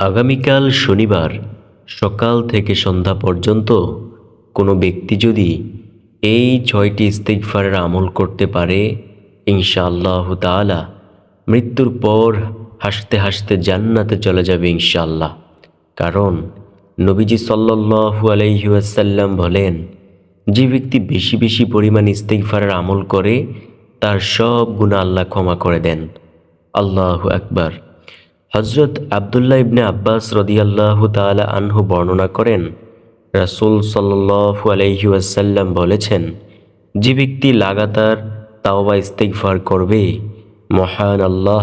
আগামীকাল শনিবার সকাল থেকে সন্ধ্যা পর্যন্ত কোনো ব্যক্তি যদি এই ছয়টি ইস্তিগফারের আমল করতে পারে, ইনশাআল্লাহ তাআলা মৃত্যুর পর হাসতে হাসতে জান্নাতে চলে যাবে ইনশাআল্লাহ। কারণ নবীজি সাল্লাল্লাহু আলাইহি ওয়াসাল্লাম বলেন, যে ব্যক্তি বেশি বেশি পরিমাণ ইস্তিগফারের আমল করে, তার সব গুণা আল্লাহ ক্ষমা করে দেন। আল্লাহ আকবার। হজরত আবদুল্লাহ ইবনে আব্বাস রদিয়াল্লাহু তাআলা আনহু বর্ণনা করেন, রাসূল সাল্লাল্লাহু আলাইহি ওয়াসাল্লাম বলেছেন, যে ব্যক্তি লাগাতার তাওবা ইস্তিগফার করবে, মহান আল্লাহ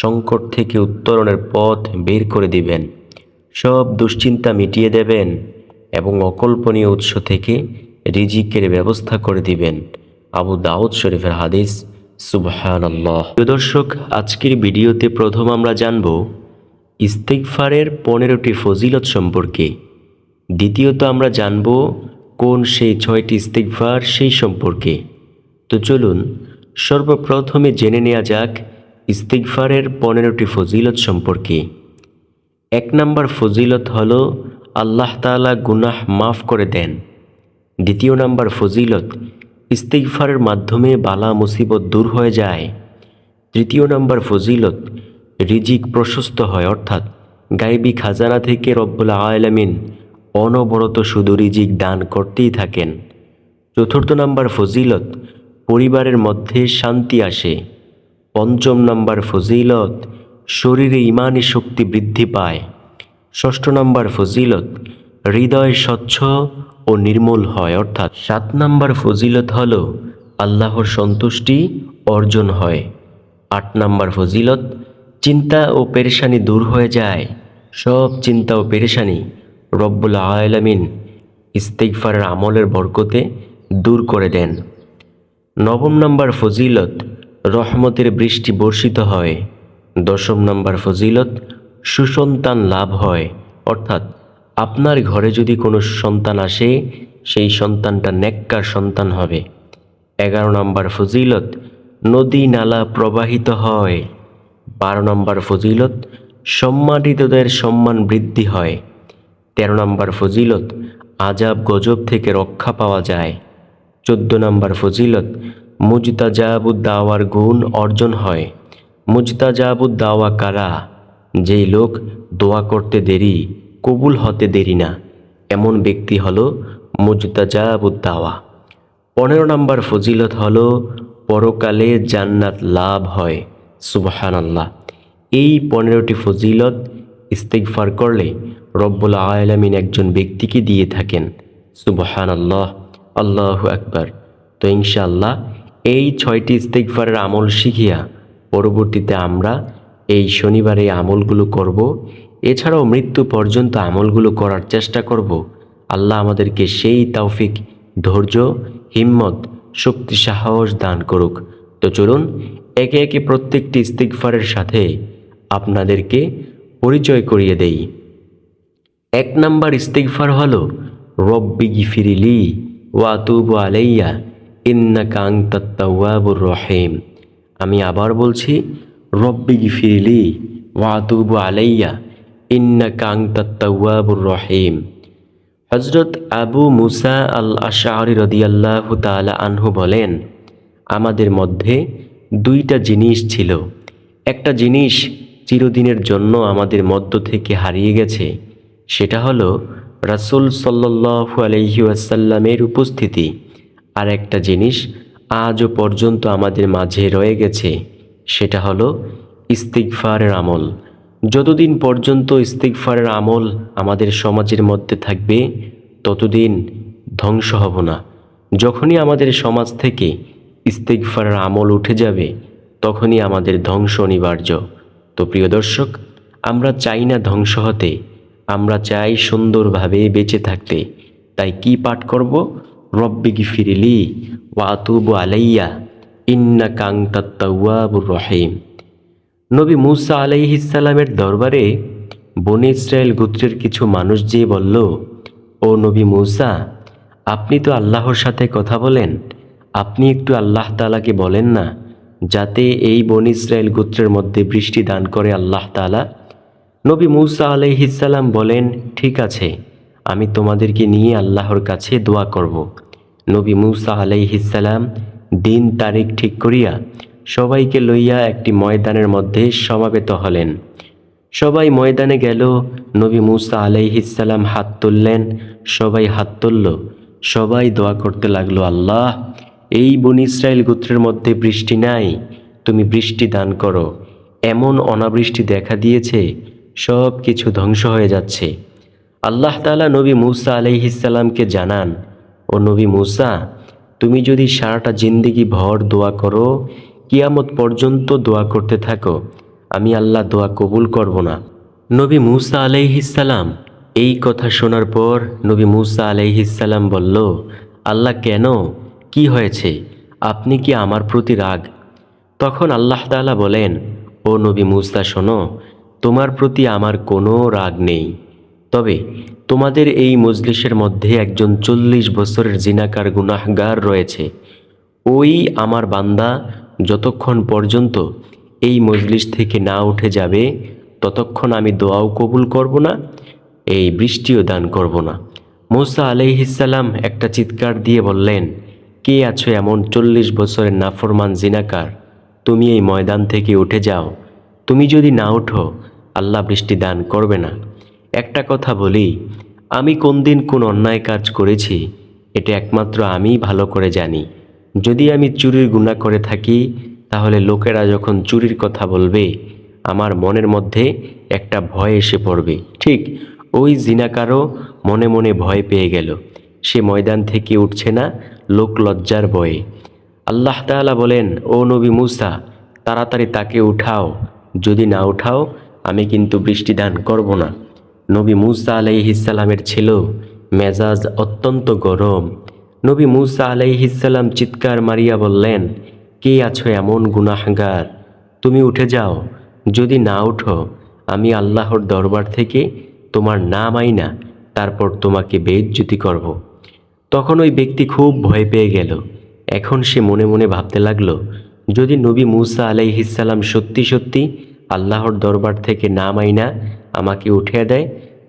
সংকট থেকে উত্তরণের পথ বের করে দিবেন, সব দুশ্চিন্তা মিটিয়ে দেবেন এবং অকল্পনীয় উৎস থেকে রিজিকের ব্যবস্থা করে দিবেন। আবু দাউদ শরীফের হাদিস সুবহান আল্লাহ দর্শক, আজকের ভিডিওতে প্রথম আমরা জানব ইস্তেকফারের পনেরোটি ফজিলত সম্পর্কে। দ্বিতীয়ত আমরা জানব কোন সেই ছয়টি ইস্তেকফার সেই সম্পর্কে। তো চলুন, সর্বপ্রথমে জেনে নেওয়া যাক ইস্তেকফারের পনেরোটি ফজিলত সম্পর্কে। এক নম্বর ফজিলত হল, আল্লাহ তাআলা গুনাহ মাফ করে দেন। দ্বিতীয় নাম্বার ফজিলত ইস্তিগফারের মাধ্যমে বালা মুসিবত দূর হয়ে যায়। তৃতীয় নাম্বার ফজিলত, রিজিক প্রশস্ত হয়, অর্থাৎ গাইবি খাজানা থেকে রব্বুল আলামিন অনবরত শুধু রিজিক দান করতেই থাকেন। চতুর্থ নাম্বার ফজিলত, পরিবারের মধ্যে শান্তি আসে। পঞ্চম নাম্বার ফজিলত, শরীরে ইমানি শক্তি বৃদ্ধি পায়। ষষ্ঠ নাম্বার ফজিলত, হৃদয় স্বচ্ছ ও নির্মল হয়। অর্থাৎ সাত নাম্বার ফজিলত হল আল্লাহর সন্তুষ্টি অর্জন হয়। আট নাম্বার ফজিলত, চিন্তা ও পেরেশানি দূর হয়ে যায়। সব চিন্তা ও পেরেশানি রব্বুল আলামিন ইস্তেগফারের আমলের বরকতে দূর করে দেন। নবম নাম্বার ফজিলত, রহমতের বৃষ্টি বর্ষিত হয়। দশম নাম্বার ফজিলত, সুসন্তান লাভ হয়। অর্থাৎ আপনার ঘরে যদি কোনো সন্তান আসে, সেই সন্তানটা নেককার সন্তান হবে। এগারো নম্বর ফজিলত, নদী নালা প্রবাহিত হয়। বারো নম্বর ফজিলত, সম্মানিতদের সম্মান বৃদ্ধি হয়। তেরো নম্বর ফজিলত, আজাব গজব থেকে রক্ষা পাওয়া যায়। চোদ্দ নম্বর ফজিলত মুজতাজাবুদ দাওয়ার গুণ অর্জন হয়। মুজতাজাবুদ দাওয়া কারা? যেই লোক দোয়া করতে দেরি কবুল হতে দেরি না। এমন ব্যক্তি হল মুজতাজাবুদ দাওয়া পনেরো নম্বর ফজিলত হল, পরকালে জান্নাত লাভ হয়। সুবহান আল্লাহ এই পনেরোটি ফজিলত ইস্তেগফার করলে রব্বুল আলামিন একজন ব্যক্তিকে দিয়ে থাকেন। সুবহান আল্লাহ আল্লাহ আকবার। তো ইনশাআল্লাহ এই ছয়টি ইস্তেগফারের আমল শিখিয়া পরবর্তীতে আমরা এই শনিবারে আমলগুলো করব, এছাড়াও মৃত্যু পর্যন্ত আমলগুলো করার চেষ্টা করব। আল্লাহ আমাদেরকে সেই তৌফিক, ধৈর্য, হিম্মত, শক্তি, সাহস দান করুক। তো চলুন, একে একে প্রত্যেকটি ইস্তিগফারের সাথে আপনাদেরকে পরিচয় করিয়ে দেই। এক নাম্বার ইস্তিগফার হলো, রব্বি গিফিরিলি ওয়াতুবু আলাইয়া ইন্নাকা আনতাত তাওয়াবুর রহিম। আমি আবার বলছি রব্বি গিফিরিলি ওয়াতুবু আলাইয়া, ইন্নাকা আনতাত তাওয়াবুর রহিম। হজরত আবু মুসা আল আশাহরি রদিয়াল্লাহ তালা আনহু বলেন, আমাদের মধ্যে দুইটা জিনিস ছিল। একটা জিনিস চিরদিনের জন্য আমাদের মধ্য থেকে হারিয়ে গেছে, সেটা হলো রাসুল সাল্লাহু আলহি আসাল্লামের উপস্থিতি। আর একটা জিনিস আজও পর্যন্ত আমাদের মাঝে রয়ে গেছে। সেটা হলো ইস্তিকফারের আমল। যতদিন পর্যন্ত ইস্তিগফারের আমল আমাদের সমাজের মধ্যে থাকবে, ততদিন ধ্বংস হব না। যখনই আমাদের সমাজ থেকে ইস্তিগফারের আমল উঠে যাবে, তখনই আমাদের ধ্বংস অনিবার্য। তো প্রিয় দর্শক, আমরা চাই না ধ্বংস হতে, আমরা চাই সুন্দরভাবে বেঁচে থাকতে। তাই কি পাঠ করব? রব্বি গিফিরিলি ওয়াতুবু আলাইয়া। ইন্না কাং তাত্তাওয়াবুর রহিম। নবী মুসা আলাইহিসাল্লামের দরবারে বনে ইসরায়েল গোত্রের কিছু মানুষ যেয়ে বলল, ও নবী মুসা, আপনি তো আল্লাহর সাথে কথা বলেন। আপনি একটু আল্লাহ তালাকে বলেন না, যাতে এই বন ইসরায়েল গোত্রের মধ্যে বৃষ্টি দান করে আল্লাহ তালা নবী মুসা আলাইহিসাল্লাম বলেন, ঠিক আছে, আমি তোমাদেরকে নিয়ে আল্লাহর কাছে দোয়া করব। নবী মুসা আলাইহিসাল্লাম দিন তারিখ ঠিক করিয়া সবাইকে লইয়া একটি ময়দানের মধ্যে সমাবেত হলেন। সবাই ময়দানে গেল, নবী মুসা আলাইহিসাল্লাম হাত তুললেন, সবাই হাত তুলল, সবাই দোয়া করতে লাগল, আল্লাহ, এই বন ইসরায়েল গোত্রের মধ্যে বৃষ্টি নাই, তুমি বৃষ্টি দান করো। এমন অনাবৃষ্টি দেখা দিয়েছে, সব কিছু ধ্বংস হয়ে যাচ্ছে। আল্লাহ তাআলা নবী মুসা আলাইহিসাল্লামকে জানান, ও নবী মুসা তুমি যদি সারাটা জিন্দিগি ভর দোয়া করো, কিয়ামত পর্যন্ত দোয়া করতে থাকো। আমি আল্লাহ দোয়া কবুল করব না। নবী মুসা আলাইহিসাল্লাম এই কথা শোনার পর নবী মুসা আলাইহিসাল্লাম বলল, আল্লাহ, কেন? কি হয়েছে? আপনি কি আমার প্রতি রাগ? তখন আল্লাহ তাআলা বলেন, ও নবী মুসা, শোনো, তোমার প্রতি আমার কোনো রাগ নেই। তবে তোমাদের এই মজলিসের মধ্যে একজন চল্লিশ বছরের জিনাকার গুনাহগার রয়েছে। ওই আমার বান্দা যতক্ষণ পর্যন্ত এই মজলিস থেকে না উঠে যাবে, ততক্ষণ আমি দোয়াও কবুল করব না, এই বৃষ্টিও দান করব না। মুসা আলাইহিসাল্লাম একটা চিৎকার দিয়ে বললেন, কে আছো এমন চল্লিশ বছরের নাফরমান জিনাকার? তুমি এই ময়দান থেকে উঠে যাও। তুমি যদি না উঠো, আল্লাহ বৃষ্টি দান করবে না। একটা কথা বলি, আমি কোন দিন কোন অন্যায় কাজ করেছি, এটা একমাত্র আমিই ভালো করে জানি। যদি আমি চুরির গুণা করে থাকি, তাহলে লোকেরা যখন চুরির কথা বলবে, আমার মনের মধ্যে একটা ভয় এসে পড়বে। ঠিক ওই জিনাকারও মনে মনে ভয় পেয়ে গেল। সে ময়দান থেকে উঠছে না, লোক লজ্জার ভয়ে আল্লাহ তাআলা বলেন, ও নবী মুসা, তাড়াতাড়ি তাকে উঠাও। যদি না উঠাও, আমি কিন্তু বৃষ্টি দান করব না। নবী মুসা আলাইহিসাল্লামের ছিল মেজাজ অত্যন্ত গরম। নবী মুসা আলাইহিসাল্লাম চিৎকার মারিয়া বললেন, কে আছো এমন গুনাহগার? তুমি উঠে যাও। যদি না উঠো, আমি আল্লাহর দরবার থেকে তোমার নাম আইনা, তারপর তোমাকে বেজ্জুতি করব। তখন ওই ব্যক্তি খুব ভয় পেয়ে গেল। এখন সে মনে মনে ভাবতে লাগল, যদি নবী মুসা আলাইহিসাল্লাম সত্যি সত্যি আল্লাহর দরবার থেকে নাম আইনা আমাকে উঠিয়ে দেয়,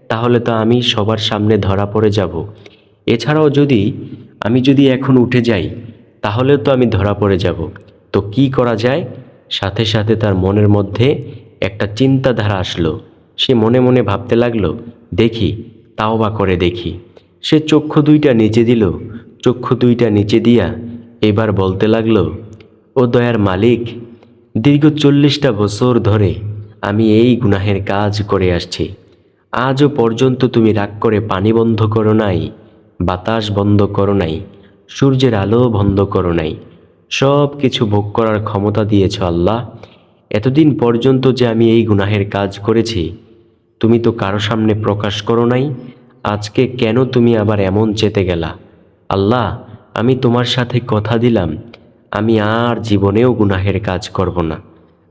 তাহলে তো আমি সবার সামনে ধরা পড়ে যাব। এছাড়াও যদি আমি যদি এখন উঠে যাই তাহলেও তো আমি ধরা পড়ে যাব। তো কি করা যায়? সাথে সাথে তার মনের মধ্যে একটা চিন্তাধারা আসলো। সে মনে মনে ভাবতে লাগল, দেখি, তাও বা করে দেখি। সে চক্ষু দুইটা নিচে দিল, চক্ষু দুইটা নিচে দিয়া এবার বলতে লাগল, ও দয়ার মালিক, দীর্ঘ চল্লিশটা বছর ধরে আমি এই গুনাহের কাজ করে আসছি। আজও পর্যন্ত তুমি রাগ করে পানি বন্ধ করো নাই, বাতাস বন্ধ করো নাই, সূর্যের আলো বন্ধ করো নাই। সব কিছু ভোগ করার ক্ষমতা দিয়েছ আল্লাহ। এতদিন পর্যন্ত যে আমি এই গুনাহের কাজ করেছি, তুমি তো কারও সামনে প্রকাশ করো নাই, আজকে কেন তুমি আবার এমন চেতে গেলা? আল্লাহ, আমি তোমার সাথে কথা দিলাম, আমি আর জীবনেও গুনাহের কাজ করব না।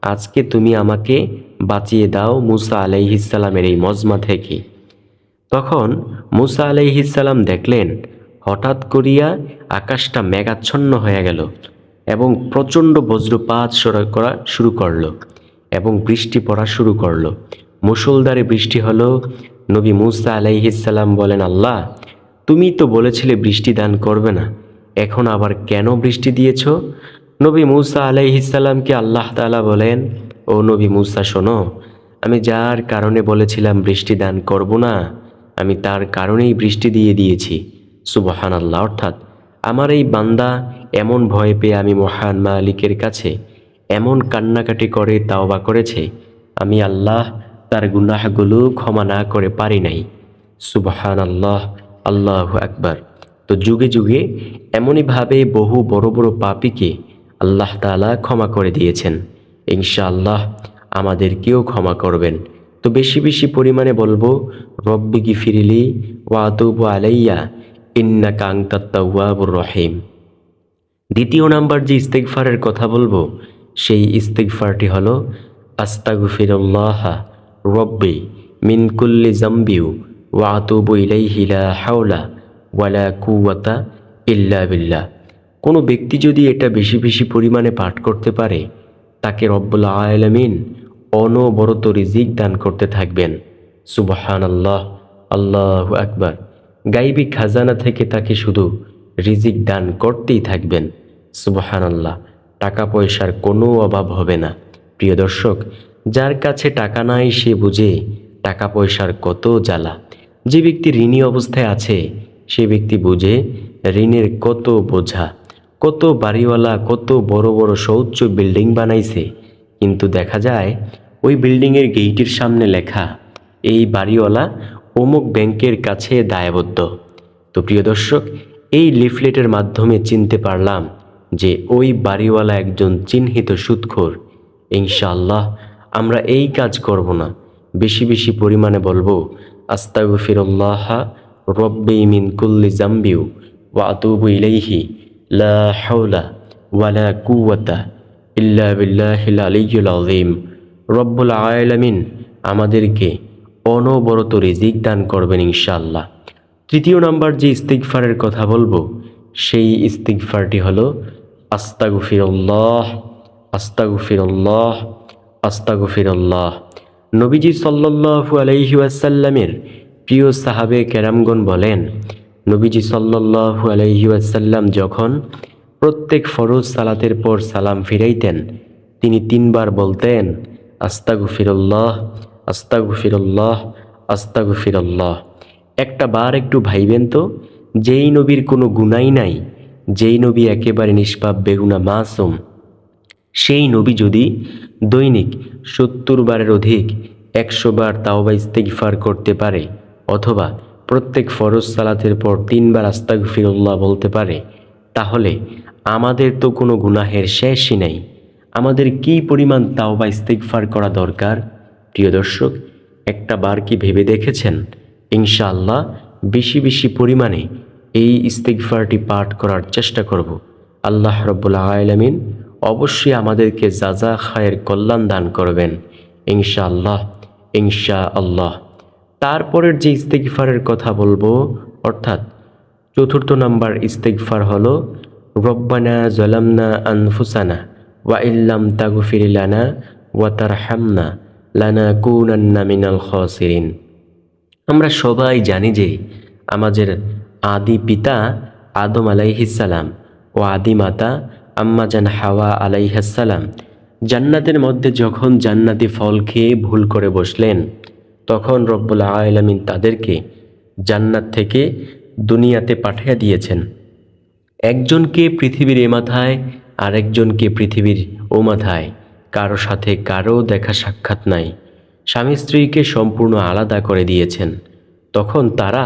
আজকে তুমি আমাকে বাঁচিয়ে দাও মুসা আলাইহিসালামের এই মজমা থেকে। তখন মুসা আলাইহিসাল্লাম দেখলেন, হঠাৎ করিয়া আকাশটা মেঘাচ্ছন্ন হয়ে গেল এবং প্রচণ্ড বজ্রপাত সরা করা শুরু করল এবং বৃষ্টি পড়া শুরু করল। মুসলধারে বৃষ্টি হলো। নবী মুসা আলাইহিসাল্লাম বলেন, আল্লাহ, তুমি তো বলেছিলে বৃষ্টি দান করবে না, এখন আবার কেন বৃষ্টি দিয়েছ? নবী মুসা আলাইহিসাল্লামকে আল্লাহ তালা বলেন ও নবী মুসা, শোনো, আমি যার কারণে বলেছিলাম বৃষ্টি দান করব না, আমি তার কারণেই বৃষ্টি দিয়ে দিয়েছি। সুবহান আল্লাহ অর্থাৎ আমার এই বান্দা এমন ভয় পেয়ে আমি মহান মালিকের কাছে এমন কান্নাকাটি করে, তাওবা করেছে, আমি আল্লাহ তার গুনাহগুলো ক্ষমা না করে পারি নাই। সুবহান আল্লাহ আল্লাহ আকবার। তো যুগে যুগে এমনইভাবে বহু বড় বড় পাপিকে আল্লাহ তাআলা ক্ষমা করে দিয়েছেন। ইনশাআল্লাহ আমাদেরকেও ক্ষমা করবেন। তো বেশি বেশি পরিমাণে বলব, রব্বি গিফিরিলি ওয়াতুবু আলাইয়া ইন্না কাংতাত্তাওয়াবুর রহিম। দ্বিতীয় নাম্বার যে ইস্তেকফারের কথা বলব, সেই ইস্তেকফারটি হলো, আস্তাগফিরুল্লাহ রব্বি মিন কুল্লি জাম্বিউ ওয়া আতুবু ইলাইহি লা হাওলা ওয়ালা কুওয়াতা ইল্লা বিল্লাহ। কোনো ব্যক্তি যদি এটা বেশি বেশি পরিমাণে পাঠ করতে পারে তাকে রব্বুল আলামিন অনবরত রিজিক দান করতে থাকবেন। সুবহান আল্লাহ আল্লাহ আকবার। গাইবী খাজানা থেকে তাকে শুধু রিজিক দান করতেই থাকবেন। সুবহান আল্লাহ টাকা পয়সার কোনো অভাব হবে না। প্রিয় দর্শক, যার কাছে টাকা নাই সে বুঝে টাকা পয়সার কত জ্বালা। যে ব্যক্তি ঋণী অবস্থায় আছে, সে ব্যক্তি বুঝে ঋণের কত বোঝা। কত বাড়িওয়ালা, কত বড় বড় সৌচ্চ বিল্ডিং বানাইছে। কিন্তু দেখা যায়, ওই বিল্ডিংয়ের গেইটের সামনে লেখা, এই বাড়িওয়ালা অমুক ব্যাংকের কাছে দায়বদ্ধ। তো প্রিয় দর্শক, এই লিফলেটের মাধ্যমে চিনতে পারলাম যে ওই বাড়িওয়ালা একজন চিহ্নিত সুদখোর ইনশাআল্লাহ, আমরা এই কাজ করব না। বেশি বেশি পরিমাণে বলব, আস্তাগফিরুল্লাহ রব্বি মিন কুল্লি জাম্বিউ ওয়া আতুবু ইলাইহি। লা হাওলা ওয়ালা কুওয়াতা ইল্লা বিল্লাহিল আলিয়্যুল আযীম রব্বুল আলামিন আমাদেরকে অনবরত রিজিক দান করবেন ইনশাআল্লাহ। তৃতীয় নাম্বার যে ইস্তিগফারের কথা বলব, সেই ইস্তিগফারটি হলো, আস্তাগফিরুল্লাহ আস্তাগফিরুল্লাহ আস্তাগফিরুল্লাহ। নবীজি সাল্লাল্লাহু আলাইহি ওয়াসাল্লামের প্রিয় সাহাবে কেরামগণ বলেন নবীজি সাল্লাল্লাহু আলাইহি ওয়াসাল্লাম যখন প্রত্যেক ফরজ সালাতের পর সালাম ফিরাইতেন, তিনি তিনবার বলতেন, আস্তাগফিরুল্লাহ আস্তাগফিরুল্লাহ আস্তাগফিরুল্লাহ। একটা বার একটু ভাইবেন তো, যেই নবীর কোনো গুনাই নাই, যেই নবী একেবারে নিষ্পাপ, বেগুনা মাসুম, সেই নবী যদি দৈনিক সত্তর বারের অধিক, একশো বার তাওবা ইস্তেগফার করতে পারে, অথবা প্রত্যেক ফরজ সালাতের পর তিনবার আস্তাগ ফিরুল্লাহ বলতে পারে, তাহলে আমাদের তো কোনো গুনাহের শেষই নাই। আমাদের কি পরিমাণ তাও বা ইস্তেগফার করা দরকার? প্রিয় দর্শক, একটা বার কি ভেবে দেখেছেন? ইনশাআল্লাহ বেশি বেশি পরিমাণে এই ইস্তেগফারটি পাঠ করার চেষ্টা করব। আল্লাহ রব্বুল্লা আলমিন অবশ্যই আমাদেরকে যাজা খায়ের কল্যাণ দান করবেন। ইনশাআল্লাহ ইনশা আল্লাহ তারপরের যে ইস্তেগফারের কথা বলব, অর্থাৎ চতুর্থ নাম্বার ইস্তেগফার হলো, রব্বানা জলামনা আনফুসানা ওয়া ইল্লাম তাগফির লানা ওয়া তারহামনা লানা কুনান্না মিনাল খসিরিন। আমরা সবাই জানি যে আমাদের আদি পিতা আদম আলাইহিসালাম ও আদি মাতা আম্মাজান হাওয়া আলাইহাসালাম জান্নাতের মধ্যে যখন জান্নাতি ফল খেয়ে ভুল করে বসলেন তখন রব্বুল আলামিন তাদেরকে জান্নাত থেকে দুনিয়াতে পাঠিয়ে দিয়েছেন। একজনকে পৃথিবীর এ মাথায়, আরেকজনকে পৃথিবীর ও মাথায়। কারও সাথে কারও দেখা সাক্ষাৎ নাই। স্বামী স্ত্রীকে সম্পূর্ণ আলাদা করে দিয়েছেন। তখন তারা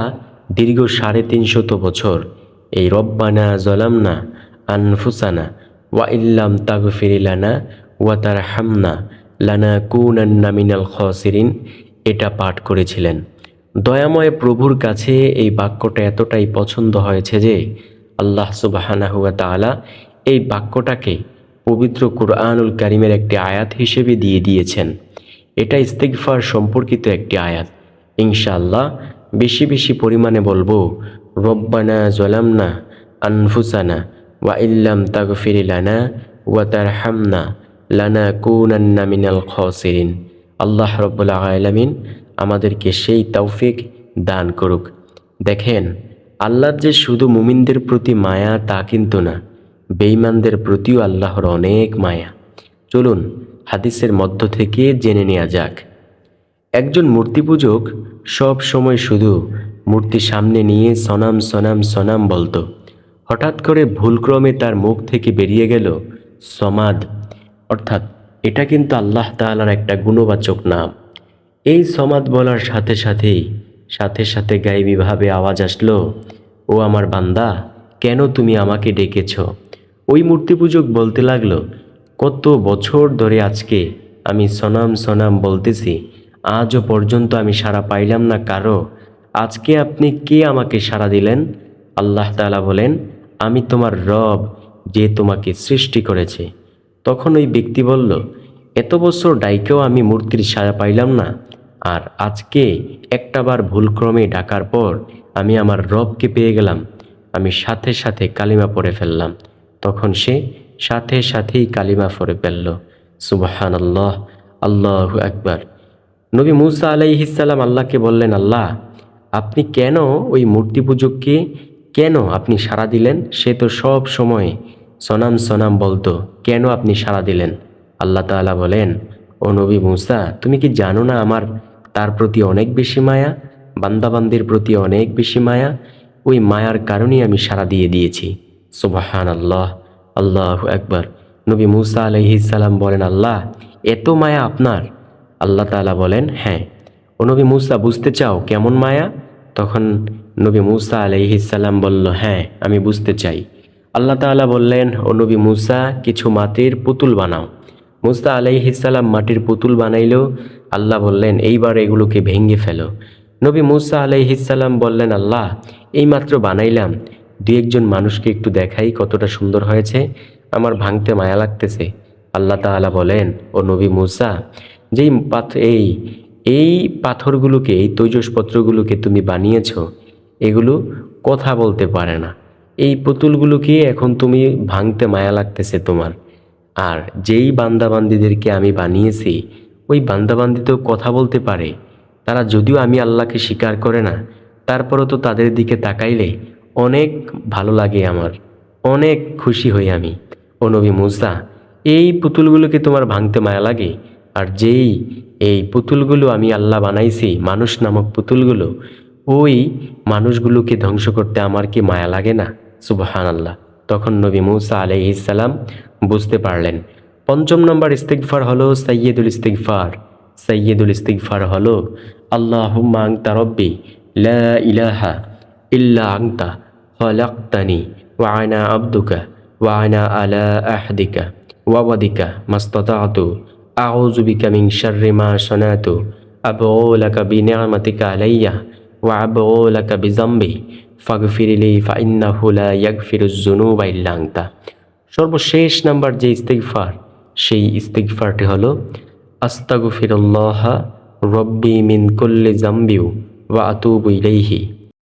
দীর্ঘ সাড়ে তিনশত বছর এই রব্বানা জলামনা আনফুসানা ওয়া ইল্লাম তাগফিরিলানা ওয়া তার হামনা লানা কুনান্না মিনাল খসিরিন এটা পাঠ করেছিলেন। দয়াময় প্রভুর কাছে এই বাক্যটা এতটাই পছন্দ হয়েছে যে আল্লাহ সুবাহানাহুয়া তালা এই বাক্যটাকে পবিত্র কুরআনুল কারিমের একটি আয়াত হিসেবে দিয়ে দিয়েছেন। এটা ইস্তেগফার সম্পর্কিত একটি আয়াত। ইনশাআল্লাহ বেশি বেশি পরিমাণে বলব, রব্বানা জলামনা আনফুসানা ওয়া ইল্লাম তাগফির লানা ওয়া তারহামনা লানা কুনান্না মিনাল খসিরিন। আল্লাহ রব্বুল্লা আলামিন আমাদেরকে সেই তৌফিক দান করুক। দেখেন, আল্লাহর যে শুধু মুমিনদের প্রতি মায়া, তা কিন্তু না, বেঈমানদের প্রতিও আল্লাহর অনেক মায়া। চলুন, হাদিসের মধ্য থেকে জেনে নেওয়া যাক। একজন মূর্তি পূজক সব সময় শুধু মূর্তি সামনে নিয়ে সনাম সনাম সনাম বলতো। হঠাৎ করে ভুলক্রমে তার মুখ থেকে বেরিয়ে গেল সমাদ অর্থাৎ এটা কিন্তু আল্লাহ তাআলার একটা গুণবাচক নাম। এই সমাদ বলার সাথে সাথেই, সাথে সাথে গাইবীভাবে আওয়াজ আসলো, ও আমার বান্দা, কেন তুমি আমাকে ডেকেছ? ওই মূর্তি পূজক বলতে লাগল, কত বছর ধরে আজকে আমি সনাম সনাম বলতেছি, আজও পর্যন্ত আমি সাড়া পাইলাম না কারও। আজকে আপনি কে আমাকে সাড়া দিলেন? আল্লাহ তাআলা বলেন, আমি তোমার রব যে তোমাকে সৃষ্টি করেছে। তখন ওই ব্যক্তি বলল, এত বছর ডাইকেও আমি মূর্তির সাড়া পাইলাম না। আর আজকে একটাবার ভুলক্রমে ডাকার পর আমি আমার রবকে পেয়ে গেলাম। আমি সাথে সাথে কালিমা পড়ে ফেললাম। তখন সে সাথে সাথেই কালিমা পড়ে ফেলল। সুবাহান আল্লাহ আল্লাহ একবার নবী মুসা আলাইহিসাল্লাম আল্লাহকে বললেন, আল্লাহ, আপনি কেন ওই মূর্তি পুজোকে কেন আপনি সাড়া দিলেন? সে তো সব সময় সনাম সনাম বলতো, কেন আপনি সাড়া দিলেন? আল্লাহ তাআলা বলেন, ও নবী মুসা, তুমি কি জানো না আমার তার প্রতি অনেক বেশি মায়া? বান্দাবান্দির প্রতি অনেক বেশি মায়া? ওই মায়ার কারণেই আমি সাড়া দিয়ে দিয়েছি। সুবাহান আল্লাহ আল্লাহ একবার নবী মুসা আলহিসাল্লাম বলেন, আল্লাহ, এত মায়া আপনার? আল্লাহ তাআলা বলেন হ্যাঁ। ও নবী মুসা, বুঝতে চাও কেমন মায়া? তখন নবী মুসা আলাইহিসাল্লাম বলল হ্যাঁ আমি বুঝতে চাই। আল্লাহ তাআলা বললেন নবী মুসা, কিছু মাটির পুতুল বানাও। মুসা আলাইহিসাল্লাম মাটির পুতুল বানাইল। আল্লাহ বললেন, এইবার এগুলোকে ভেঙে ফেলো। নবী মুসা আলাইহিসাল্লাম বললেন, আল্লাহ এইমাত্র বানাইলাম। দু একজন মানুষকে একটু দেখাই কতটা সুন্দর হয়েছে। আমার ভাঙতে মায়া লাগতেছে। আল্লাহ তাআলা বলেন, ও নবী মুসা, যেই পাথ, এই এই পাথরগুলোকে, এই তৈজসপত্রগুলোকে তুমি বানিয়েছ, এগুলো কথা বলতে পারে না। এই পুতুলগুলোকে এখন তুমি ভাঙতে মায়া লাগতেছে তোমার? আর যেই বান্দাবান্দিদেরকে আমি বানিয়েছি, ওই বান্দাবান্দি তো কথা বলতে পারে। তারা যদিও আমি আল্লাহকে স্বীকার করে না, তারপরও তো তাদের দিকে তাকাইলে অনেক ভালো লাগে আমার, অনেক খুশি হই আমি। ও নবী এই পুতুলগুলোকে তোমার ভাঙতে মায়া লাগে? আর যেই এই পুতুলগুলো আমি আল্লাহ বানাইছি, মানুষ নামক পুতুলগুলো, ওই মানুষগুলোকে ধ্বংস করতে আমার কি মায়া লাগে না? সুবহান আল্লাহ তখন নবী মুসা আলাইহিসাল্লাম বুঝতে পারলেন, পঞ্চম নম্বর ইস্তিগফার হলো সৈয়দুল ইস্তিগফার। সৈয়দুল ইস্তিগফার হলো আল্লাহ আংতা রব্বি, লা ইলাহা ইল্লা আংতা হলাক্তানি ওয়া আব্দুকা আবদুকা, ওয়া আনা আলা আহদিকা, ওয়া ওয়াদিকা মাস্তাতাতু, আউযু বিকা মিন শাররি মা সানাতু আবউ লাকা বিনি'মাতিকা আলাইয়া, ওয়া আবউ লাকা বিযামবি ফাগফিরলি ফাইন্না হুলা ইল্লা আনতা। সর্বশেষ নাম্বার যে ইস্তিগফার, সেই ইস্তিগফারটি হলো, আস্তাগফিরুল্লাহ রব্বি মিন কুল্লি জাম্বিউ ওয়া আতুবু ইলাইহি।